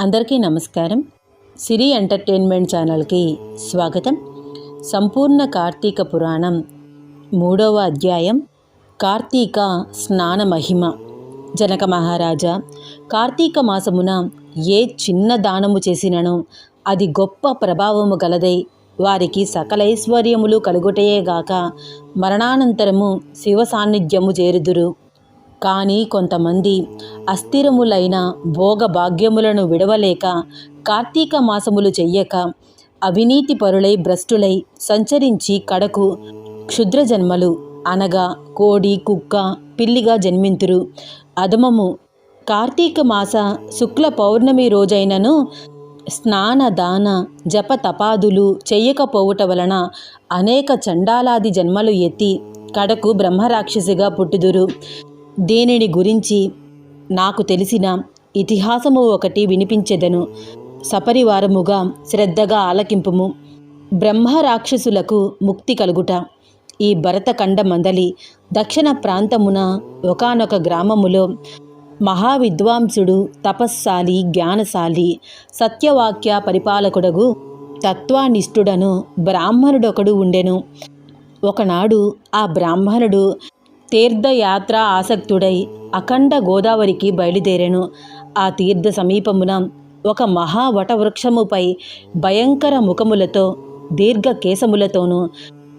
అందరికీ నమస్కారం. సిరి ఎంటర్టైన్మెంట్ ఛానల్కి స్వాగతం. సంపూర్ణ కార్తీక పురాణం మూడవ అధ్యాయం కార్తీక స్నాన మహిమ. జనక మహారాజా కార్తీక మాసమున ఏ చిన్న దానము చేసినను అది గొప్ప ప్రభావము గలదై వారికి సకలైశ్వర్యములు కలుగుటయేగాక మరణానంతరము శివ సాన్నిధ్యము చేరుదురు. కానీ కొంతమంది అస్థిరములైన భోగ భాగ్యములను విడవలేక కార్తీక మాసములు చెయ్యక అవినీతి పరులై భ్రష్టులై సంచరించి కడకు క్షుద్ర జన్మలు అనగా కోడి కుక్క పిల్లిగా జన్మింతురు. అధమము కార్తీక మాస శుక్ల పౌర్ణమి రోజైనను స్నాన దాన జప తపాదులు చెయ్యకపోవుట వలన అనేక చండాలాది జన్మలు ఎత్తి కడకు బ్రహ్మరాక్షసిగా పుట్టుదురు. దేనిని గురించి నాకు తెలిసిన ఇతిహాసము ఒకటి వినిపించెదను. సపరివారముగా శ్రద్ధగా ఆలకింపుము. బ్రహ్మ రాక్షసులకు ముక్తి కలుగుట. ఈ భరతఖండ మందలి దక్షిణ ప్రాంతమున ఒకానొక గ్రామములో మహావిద్వాంసుడు తపస్సాలి జ్ఞానశాలి సత్యవాక్య పరిపాలకుడగు తత్వానిష్ఠుడను బ్రాహ్మణుడొకడు ఉండెను. ఒకనాడు ఆ బ్రాహ్మణుడు తీర్థయాత్ర ఆసక్తుడై అఖండ గోదావరికి బయలుదేరాను. ఆ తీర్థ సమీపమున ఒక మహావటవృక్షముపై భయంకర ముఖములతో దీర్ఘ కేశములతోనూ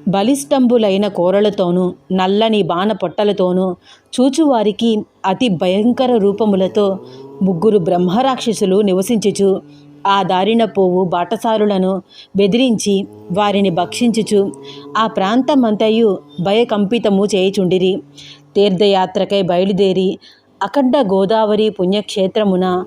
బలిష్టంబులైన కోరలతోనూ నల్లని బాణ పొట్టలతోనూ చూచువారికి అతి భయంకర రూపములతో ముగ్గురు బ్రహ్మరాక్షసులు నివసించుచు ఆ దారిన పోవు బాటసారులను బెదిరించి వారిని భక్షించుచు ఆ ప్రాంతమంతయు భయకంపితము చేయుచుండిరి. తీర్థయాత్రకై బయలుదేరి అఖండ గోదావరి పుణ్యక్షేత్రమున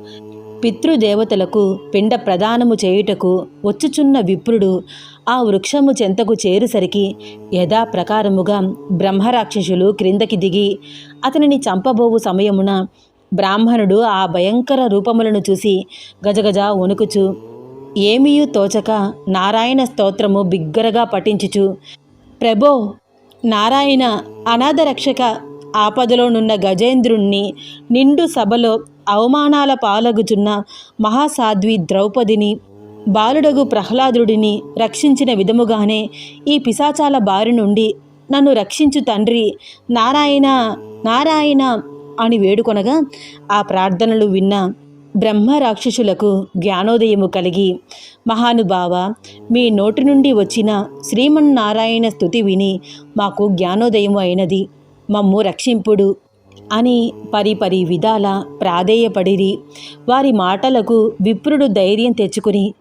పితృదేవతలకు పిండ ప్రదానము చేయుటకు వచ్చుచున్న విప్రుడు ఆ వృక్షము చెంతకు చేరుసరికి యథాప్రకారముగా బ్రహ్మరాక్షసులు క్రిందకి దిగి అతనిని చంపబోవు సమయమున బ్రాహ్మణుడు ఆ భయంకర రూపములను చూసి గజగజ వణుకుచు. ఏమీయూ తోచక నారాయణ స్తోత్రము బిగ్గరగా పఠించుచు. ప్రభో నారాయణ అనాథ రక్షక ఆపదలోనున్న గజేంద్రుణ్ణి నిండు సభలో అవమానాల పాలగుచున్న మహాసాధ్వి ద్రౌపదిని బాలుడగు ప్రహ్లాదుడిని రక్షించిన విధముగానే ఈ పిశాచాల బారి నుండి నన్ను రక్షించు తండ్రి నారాయణ నారాయణ అని వేడుకొనగా ఆ ప్రార్థనలు విన్న బ్రహ్మ రాక్షసులకు జ్ఞానోదయము కలిగి మహానుభావ మీ నోటి నుండి వచ్చిన శ్రీమన్నారాయణ స్థుతి విని మాకు జ్ఞానోదయము అయినది. మమ్ము రక్షింపుడు అని పరిపరి విధాల ప్రాధేయపడిరి. వారి మాటలకు విప్రుడు ధైర్యం తెచ్చుకుని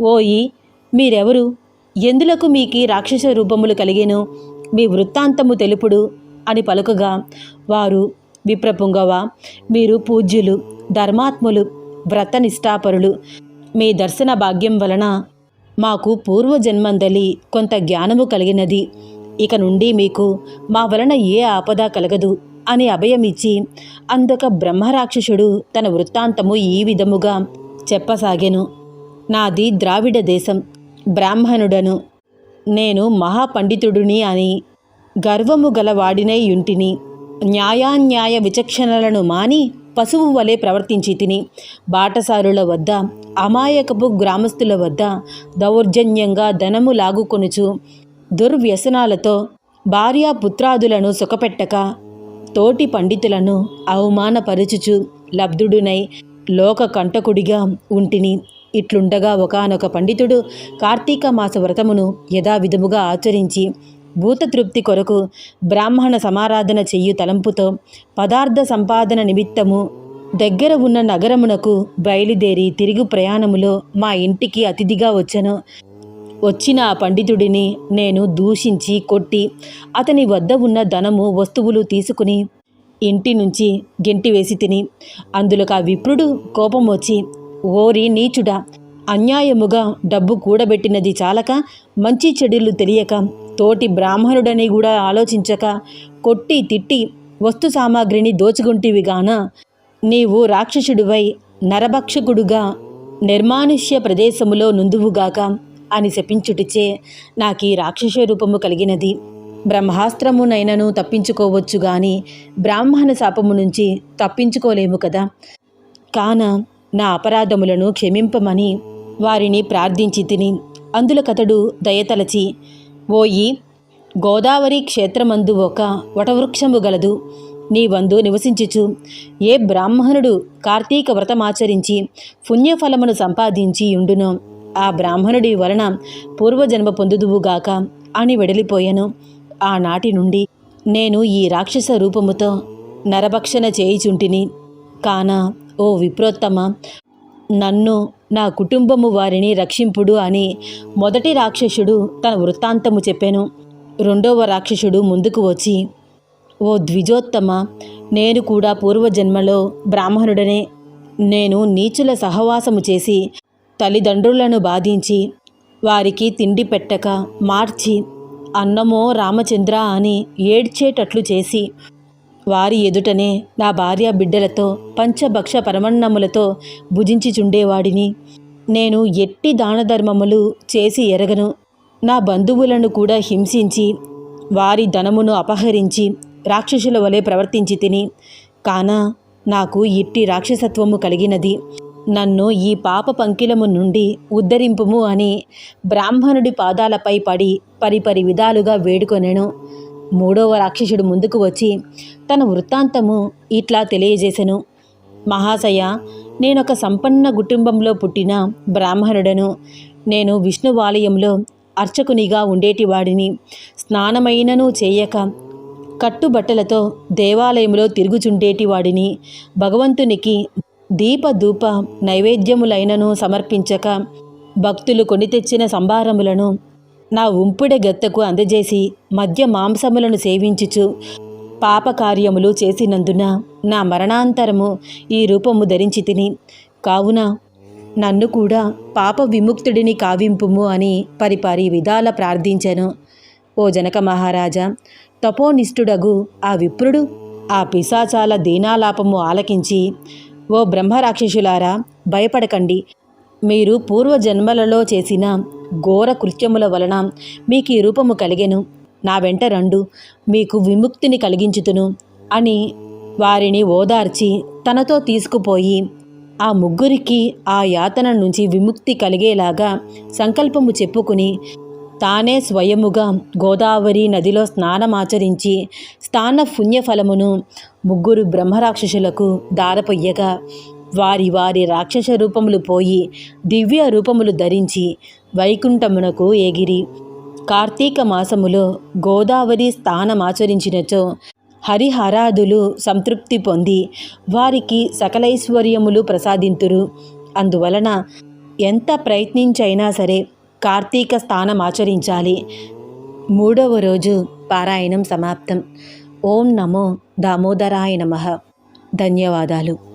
ఓయి మీరెవరు? ఎందులకు మీకి రాక్షస రూపములు కలిగేను? మీ వృత్తాంతము తెలుపుడు అని పలుకగా వారు విప్రపుంగవ మీరు పూజ్యులు ధర్మాత్ములు వ్రత నిష్ఠాపరులు మీ దర్శన భాగ్యం వలన మాకు పూర్వజన్మందలి కొంత జ్ఞానము కలిగినది. ఇక నుండి మీకు మా వలన ఏ ఆపద కలగదు అని అభయమిచ్చి అందుక బ్రహ్మరాక్షసుడు తన వృత్తాంతము ఈ విధముగా చెప్పసాగెను. నాది ద్రావిడ దేశం. బ్రాహ్మణుడను నేను మహాపండితుడిని అని గర్వము గలవాడినై యుంటిని. న్యాయాన్యాయ విచక్షణలను మాని పశువు వలె ప్రవర్తించి తిని బాటసారుల వద్ద అమాయకపు గ్రామస్తుల వద్ద దౌర్జన్యంగా ధనము లాగుకొనుచు దుర్వ్యసనాలతో భార్యాపుత్రాదులను సుఖపెట్టక తోటి పండితులను అవమానపరుచుచు లబ్ధుడునై లోక కంటకుడిగా ఉంటిని. ఇట్లుండగా ఒకనొక పండితుడు కార్తీక మాస వ్రతమును యథావిధముగా ఆచరించి భూతతృప్తి కొరకు బ్రాహ్మణ సమారాధన చెయ్యు తలంపుతో పదార్థ సంపాదన నిమిత్తము దగ్గర ఉన్న నగరమునకు బయలుదేరి తిరుగు ప్రయాణములో మా ఇంటికి అతిథిగా వచ్చను. వచ్చిన ఆ పండితుడిని నేను దూషించి కొట్టి అతని వద్ద ఉన్న ధనము వస్తువులు తీసుకుని ఇంటి నుంచి గెంటి వేసి తిని అందులోకి ఆ విప్రుడు కోపం వచ్చి ఓరి నీచుడా అన్యాయముగా డబ్బు కూడబెట్టినది చాలక మంచి చెడులు తెలియక తోటి బ్రాహ్మణుడని కూడా ఆలోచించక కొట్టి తిట్టి వస్తు సామాగ్రిని దోచుకుంటివిగాన? నీవు రాక్షసుడివై నరభక్షకుడుగా నిర్మానుష్య ప్రదేశములో నుందువుగాక అని శపించుటిచే నాకీ రాక్షస రూపము కలిగినది. బ్రహ్మాస్త్రమునైనను తప్పించుకోవచ్చు గాని బ్రాహ్మణ శాపము నుంచి తప్పించుకోలేము కదా. కాన నా అపరాధములను క్షమింపమని వారిని ప్రార్థించి తిని అందులకతడు దయతలచి ఓయి గోదావరి క్షేత్రమందు ఒక వటవృక్షము గలదు. నీ వందు నివసించుచు. ఏ బ్రాహ్మణుడు కార్తీక వ్రతమాచరించి పుణ్యఫలమును సంపాదించి ఉండునో. ఆ బ్రాహ్మణుడి వలన పూర్వజన్మ పొందుదువుగాక అని వెడలిపోయాను. ఆనాటి నుండి నేను ఈ రాక్షస రూపముతో నరభక్షణ చేయిచుంటిని. కాన ఓ విప్రోత్తమ నన్ను నా కుటుంబము వారిని రక్షింపుడు అని మొదటి రాక్షసుడు తన వృత్తాంతము చెప్పాను. రెండవ రాక్షసుడు ముందుకు వచ్చి ఓ ద్విజోత్తమ నేను కూడా పూర్వజన్మలో బ్రాహ్మణుడనే. నేను నీచుల సహవాసము చేసి తల్లిదండ్రులను బాధించి వారికి తిండి పెట్టక మార్చి అన్నమో రామచంద్ర అని ఏడ్చేటట్లు చేసి వారి ఎదుటనే నా భార్య బిడ్డలతో పంచభక్ష పరమన్నములతో భుజించిచుండేవాడిని. నేను ఎట్టి దానధర్మములు చేసి ఎరగను. నా బంధువులను కూడా హింసించి వారి ధనమును అపహరించి రాక్షసుల వలె ప్రవర్తించి తిని కాన నాకు ఇట్టి రాక్షసత్వము కలిగినది. నన్ను ఈ పాప పంకిలము నుండి ఉద్ధరింపుము అని బ్రాహ్మణుడి పాదాలపై పడి పరిపరి విధాలుగా వేడుకొనెను. మూడవ రాక్షసుడు ముందుకు వచ్చి తన వృత్తాంతము ఇట్లా తెలియజేశను మహాశయ నేనొక సంపన్న కుటుంబంలో పుట్టిన బ్రాహ్మణుడను. నేను విష్ణువాలయంలో అర్చకునిగా ఉండేటివాడిని. స్నానమైనను చేయక కట్టుబట్టలతో దేవాలయంలో తిరుగుచుండేటివాడిని. భగవంతునికి దీపధూప నైవేద్యములైనను సమర్పించక భక్తులు కొని తెచ్చిన సంభారములను నా ఉంపుడె గత్తకు అందజేసి మద్య మాంసములను సేవించుచు పాపకార్యములు చేసినందున నా మరణాంతరము ఈ రూపము ధరించి తిని కావున నన్ను కూడా పాప విముక్తుడిని కావింపుము అని పరిపారి విధాల ప్రార్థించెను. ఓ జనక మహారాజా తపోనిష్ఠుడగు ఆ విప్రుడు ఆ పిశాచాల దీనాలాపము ఆలకించి ఓ బ్రహ్మరాక్షసులారా భయపడకండి. మీరు పూర్వజన్మలలో చేసిన ఘోర కృత్యముల వలన మీకు ఈ రూపము కలిగెను. నా వెంట రండు మీకు విముక్తిని కలిగించుతును అని వారిని ఓదార్చి తనతో తీసుకుపోయి ఆ ముగ్గురికి ఆ యాతన నుంచి విముక్తి కలిగేలాగా సంకల్పము చెప్పుకుని తానే స్వయముగా గోదావరి నదిలో స్నానమాచరించి స్నాన పుణ్యఫలమును ముగ్గురు బ్రహ్మరాక్షసులకు దారపొయ్యగా వారి వారి రాక్షస రూపములు పోయి దివ్య రూపములు ధరించి వైకుంఠమునకు ఎగిరి కార్తీక మాసములో గోదావరి స్థానమాచరించినచో హరిహరాదులు సంతృప్తి పొంది వారికి సకలైశ్వర్యములు ప్రసాదింతురు. అందువలన ఎంత ప్రయత్నించైనా సరే కార్తీక స్థానం ఆచరించాలి. మూడవ రోజు పారాయణం సమాప్తం. ఓం నమో దామోదరాయ నమ. ధన్యవాదాలు.